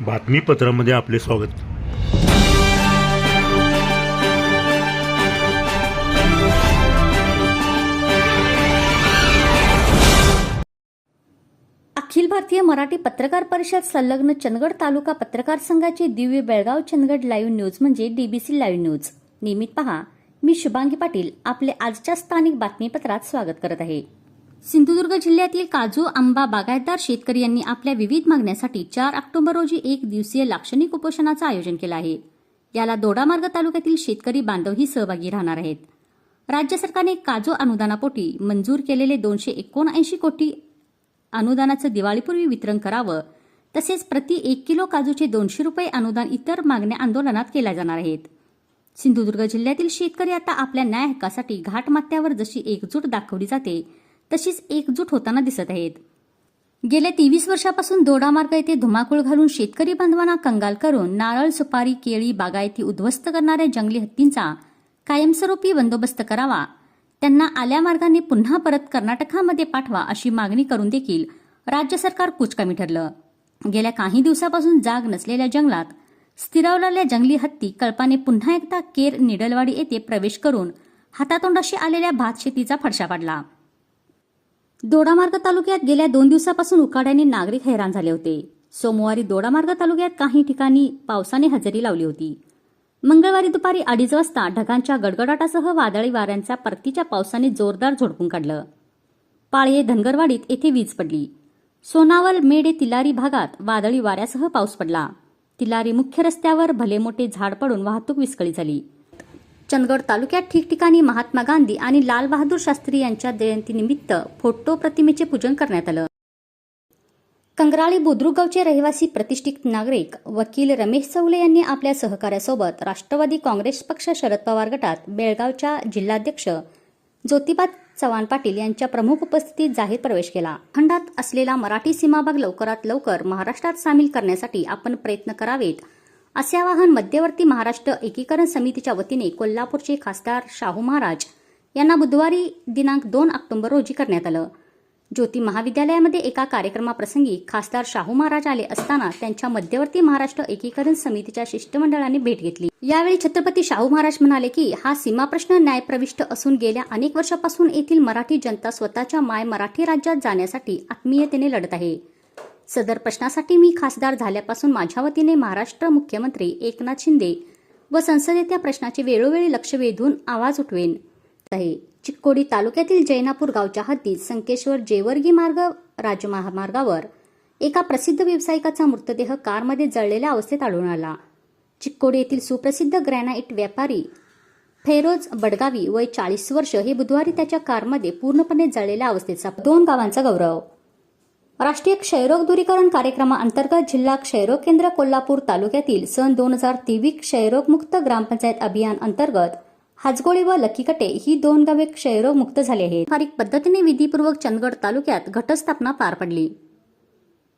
बातमीपत्रामध्ये आपले स्वागत. अखिल भारतीय मराठी पत्रकार परिषद संलग्न चंदगड तालुका पत्रकार संघाचे दिव्य बेळगाव चंदगड लाईव्ह न्यूज म्हणजे डीबीसी लाईव्ह न्यूज नियमित पहा. मी शुभांगी पाटील आपले आजच्या स्थानिक बातमीपत्रात स्वागत करत आहे. सिंधुदुर्ग जिल्ह्यातील काजू आंबा बागायतदार शेतकरी यांनी आपल्या विविध मागण्यासाठी चार ऑक्टोबर रोजी एक दिवसीय लाक्षणिक उपोषणाचं आयोजन केलं आहे. याला दोडामार्ग तालुक्यातील शेतकरी बांधवही सहभागी राहणार आहेत. राज्य सरकारने काजू अनुदानापोटी मंजूर केलेले दोनशे एकोणऐंशी कोटी अनुदानाचं दिवाळीपूर्वी वितरण करावं तसेच प्रति एक किलो काजूचे दोनशे रुपये अनुदान इतर मागण्या आंदोलनात केल्या जाणार आहेत. सिंधुदुर्ग जिल्ह्यातील शेतकरी आता आपल्या न्याय हक्कासाठी घाटमात्यावर जशी एकजूट दाखवली जाते तशीच एकजूट होताना दिसत आहेत. गेल्या तेवीस वर्षापासून दोडामार्ग येथे धुमाकूळ घालून शेतकरी बांधवांना कंगाल करून नारळ सुपारी केळी बागायती उद्ध्वस्त करणाऱ्या जंगली हत्तींचा कायमस्वरूपी बंदोबस्त करावा. त्यांना आल्या मार्गाने पुन्हा परत कर्नाटकामध्ये पाठवा अशी मागणी करून देखील राज्य सरकार कुचकामी ठरलं. गेल्या काही दिवसापासून जाग नसलेल्या जंगलात स्थिरावलेल्या जंगली हत्ती कळपाने पुन्हा एकदा केर निडलवाडी येथे प्रवेश करून हातातोंडाशी आलेल्या भात शेतीचा फडशा पाडला. दोडामार्ग तालुक्यात गेल्या दोन दिवसापासून उकाड्याने नागरिक हैराण झाले होते. सोमवारी दोडामार्ग तालुक्यात काही ठिकाणी पावसाने हजेरी लावली होती. मंगळवारी दुपारी अडीच वाजता ढगांच्या गडगडाटासह वादळी वाऱ्यांचा परतीच्या पावसाने जोरदार झोडपून काढलं. पाळये धनगरवाडीत येथे वीज पडली. सोनावल मेडे तिलारी भागात वादळी वाऱ्यासह पाऊस पडला. तिलारी मुख्य रस्त्यावर भले मोठे झाड पडून वाहतूक विस्कळीत झाली. चंदगड तालुक्यात ठिकठिकाणी महात्मा गांधी आणि लालबहादूर शास्त्री यांच्या जयंतीनिमित्त फोटो प्रतिमेचे पूजन करण्यात आलं. कंगराळी बुद्रुक गावचे रहिवासी प्रतिष्ठित नागरिक वकील रमेश चौले यांनी आपल्या सहकाऱ्यासोबत राष्ट्रवादी काँग्रेस पक्ष शरद पवार गटात बेळगावच्या जिल्हाध्यक्ष ज्योतिबा चव्हाण पाटील यांच्या प्रमुख उपस्थितीत जाहीर प्रवेश केला. खंडात असलेला मराठी सीमाभाग लवकरात लवकर महाराष्ट्रात सामील करण्यासाठी आपण प्रयत्न करावेत असे आवाहन मध्यवर्ती महाराष्ट्र एकीकरण समितीच्या वतीने कोल्हापूरचे खासदार शाहू महाराज यांना बुधवारी दिनांक दोन ऑक्टोबर रोजी करण्यात आलं. ज्योती महाविद्यालयामध्ये एका कार्यक्रमाप्रसंगी खासदार शाहू महाराज आले असताना त्यांच्या मध्यवर्ती महाराष्ट्र एकीकरण समितीच्या शिष्टमंडळाने भेट घेतली. यावेळी छत्रपती शाहू महाराज म्हणाले की हा सीमाप्रश्न न्यायप्रविष्ट असून गेल्या अनेक वर्षापासून येथील मराठी जनता स्वतःच्या माय मराठी राज्यात जाण्यासाठी आत्मीयतेने लढत आहे. सदर प्रश्नासाठी मी खासदार झाल्यापासून माझ्या वतीने महाराष्ट्र मुख्यमंत्री एकनाथ शिंदे व संसदेत त्या प्रश्नाचे वेळोवेळी लक्ष वेधून आवाज उठवेन. आहे चिक्कोडी तालुक्यातील जैनापूर गावच्या हद्दीत संकेश्वर जेवर्गी मार्ग राजमहामार्गावर एका प्रसिद्ध व्यावसायिकाचा मृतदेह कारमध्ये जळलेल्या अवस्थेत आढळून आला. चिक्कोडी येथील सुप्रसिद्ध ग्रॅनाइट व्यापारी फेरोज बडगावी वय चाळीस वर्ष हे बुधवारी त्याच्या कारमध्ये पूर्णपणे जळलेल्या अवस्थेचा दोन गावांचा गौरव राष्ट्रीय क्षयरोग दूरीकरण कार्यक्रमाअंतर्गत जिल्हा क्षयरोग केंद्र कोल्हापूर तालुक्यातील सन दोन हजार तेवीस क्षयरोगमुक्त ग्रामपंचायत अभियान अंतर्गत हाजगोळी व लकीकटे ही दोन गावे क्षयरोग मुक्त झाली आहेत. पारिक पद्धतीने विधीपूर्वक चंदगड तालुक्यात घटस्थापना पार पडली.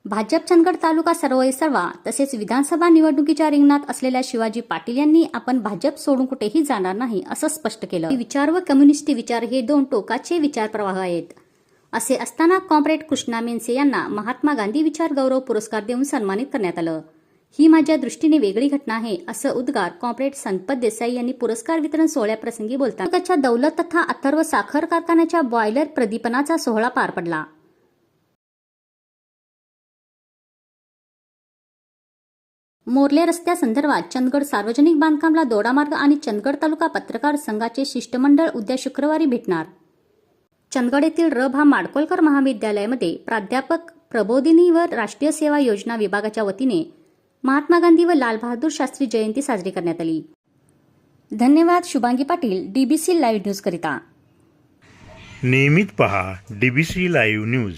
भाजप चंदगड तालुका सर्वय सर्वा तसेच विधानसभा निवडणुकीच्या रिंगणात असलेल्या शिवाजी पाटील यांनी आपण भाजप सोडून कुठेही जाणार नाही असं स्पष्ट केलं. विचार व कम्युनिस्ट विचार हे दोन टोकाचे विचार प्रवाह आहेत. असे असताना कॉम्रेड कृष्णा मेनसे यांना महात्मा गांधी विचार गौरव पुरस्कार देऊन सन्मानित करण्यात आलं. ही माझ्या दृष्टीने वेगळी घटना आहे असं उद्गार कॉम्रेड संपत देसाई यांनी पुरस्कार वितरण सोहळ्याप्रसंगी बोलताना त्याच्या दौलत तथा अथर्व साखर कारखान्याच्या बॉयलर प्रदीपनाचा सोहळा पार पडला. मोर्ले रस्त्यासंदर्भात चंदगड सार्वजनिक बांधकामला दोडामार्ग आणि चंदगड तालुका पत्रकार संघाचे शिष्टमंडळ उद्या शुक्रवारी भेटणार. चंदगड येथील रब हा माडकोलकर महाविद्यालयामध्ये प्राध्यापक प्रबोधिनी व राष्ट्रीय सेवा योजना विभागाच्या वतीने महात्मा गांधी व लालबहादूर शास्त्री जयंती साजरी करण्यात आली. धन्यवाद Shubhangi Patil DBC live news करिता. नियमित पहा डीबीसी लाईव्ह न्यूज